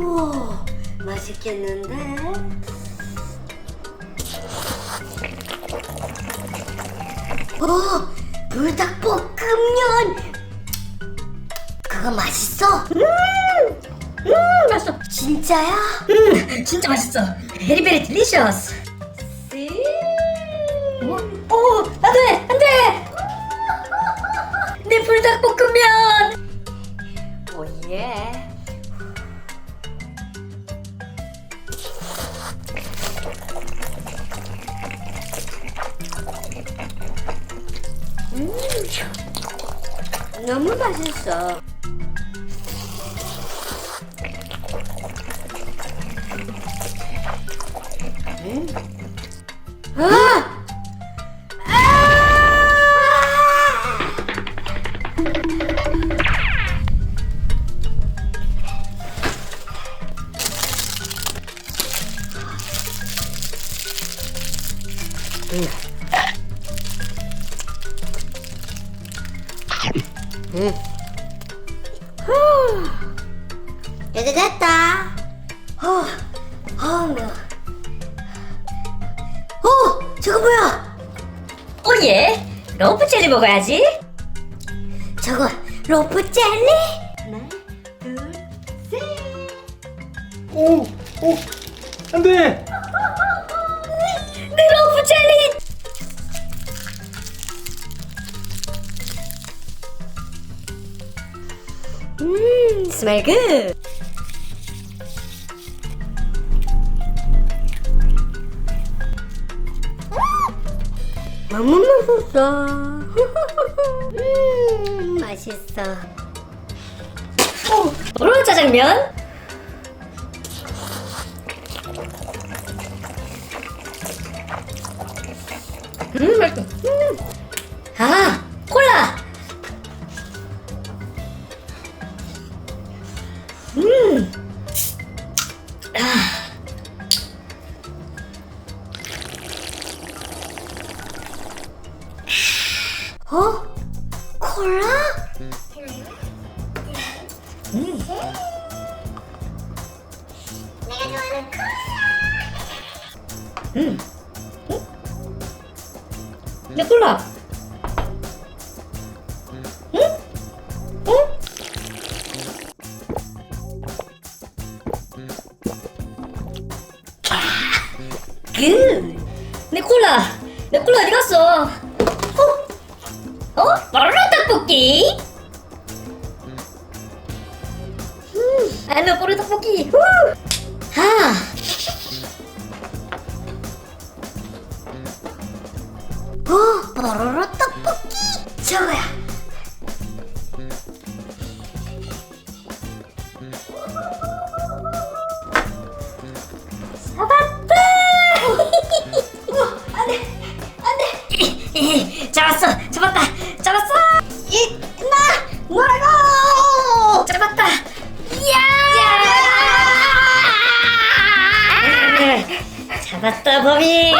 우와, 맛있겠는데? 어, 불닭볶음면! 그거 맛있어? 음, 맛있어. 진짜야? 음, 진짜 맛있어. 베리 베리 딜리셔스. 씨. 오, 오, 안 돼, 안 돼. 내 불닭볶음면. 오예. 너무 맛있어. 음. 아! 아! 이제 됐다. 어, 어, 매워. 어, 저거 뭐야? 오예. 로프 젤리 먹어야지. 저거 로프 젤리? 하나, 둘, 셋. 오, 오, 안 돼! 음, 스멜 굿. 너무 맛있어. 음, 맛있어. 오, 도로 짜장면. 음, 맛있어. 아. 어? 콜라? 음. 내 콜라. 그. 내 콜라. 내 콜라 어디 갔어? 어? 어? 마라라 떡볶이? 음, 알로 뽀르 떡볶이. 후. 아. 어, 뽀로로 이, 나! 뭐라고! 잡았다! 이야! 잡았다, 범이!